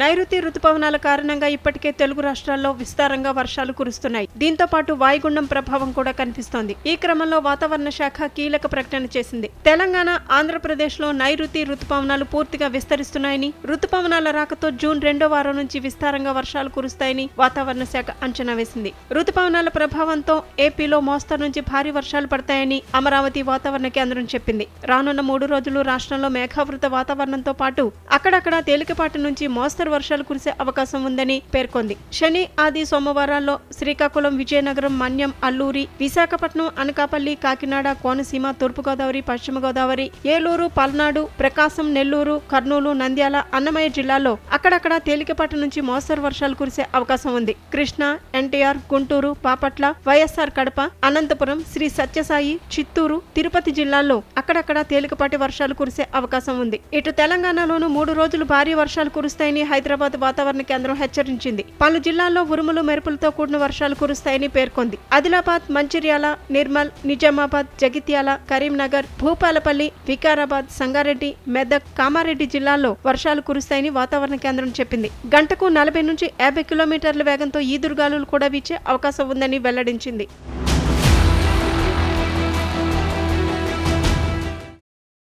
నైరుతి రుతుపవనాల కారణంగా ఇప్పటికే తెలుగు రాష్ట్రాల్లో విస్తారంగా వర్షాలు కురుస్తున్నాయి. దీంతో పాటు వాయుగుండం ప్రభావం కూడా కనిపిస్తోంది. ఈ క్రమంలో వాతావరణ శాఖ కీలక ప్రకటన చేసింది. తెలంగాణ ఆంధ్రప్రదేశ్లో నైరుతి రుతుపవనాలు పూర్తిగా విస్తరిస్తున్నాయని రుతుపవనాల రాకతో జూన్ రెండో వారం నుంచి విస్తారంగా వర్షాలు కురుస్తాయని వాతావరణ శాఖ అంచనా వేసింది. రుతుపవనాల ప్రభావంతో ఏపీలో మోస్తరు నుంచి భారీ వర్షాలు పడతాయని అమరావతి వాతావరణ కేంద్రం చెప్పింది. రానున్న మూడు రోజులు రాష్ట్రంలో మేఘావృత వాతావరణంతో పాటు అక్కడక్కడ తేలికపాటి నుంచి మోస్తరు వర్షాలు కురిసే అవకాశం ఉందని పేర్కొంది. శని ఆది సోమవారాల్లో శ్రీకాకుళం విజయనగరం మన్యం అల్లూరి విశాఖపట్నం అనకాపల్లి కాకినాడ కోనసీమ తూర్పుగోదావరి పశ్చిమ గోదావరి ఏలూరు పల్నాడు ప్రకాశం నెల్లూరు కర్నూలు నంద్యాల అన్నమయ్య జిల్లాల్లో అక్కడక్కడ తేలికపాటి నుంచి మోస్తరు వర్షాలు కురిసే అవకాశం ఉంది. కృష్ణ ఎన్టీఆర్ గుంటూరు బాపట్ల వైఎస్ఆర్ కడప అనంతపురం శ్రీ సత్యసాయి చిత్తూరు తిరుపతి జిల్లాల్లో అక్కడక్కడ తేలికపాటి వర్షాలు కురిసే అవకాశం ఉంది. ఇటు తెలంగాణలోనూ మూడు రోజులు భారీ వర్షాలు కురుస్తాయని హైదరాబాద్ వాతావరణ కేంద్రం హెచ్చరించింది. పలు జిల్లాల్లో ఉరుములు మెరుపులతో కూడిన వర్షాలు కురుస్తాయని పేర్కొంది. ఆదిలాబాద్ మంచిర్యాల నిర్మల్ నిజామాబాద్ జగిత్యాల కరీంనగర్ భూపాలపల్లి వికారాబాద్ సంగారెడ్డి మెదక్ కామారెడ్డి జిల్లాల్లో వర్షాలు కురుస్తాయని వాతావరణ కేంద్రం చెప్పింది. గంటకు నలభై నుంచి యాభై కిలోమీటర్ల వేగంతో ఈదురుగాలులు కూడా వీచే అవకాశం ఉందని వెల్లడించింది.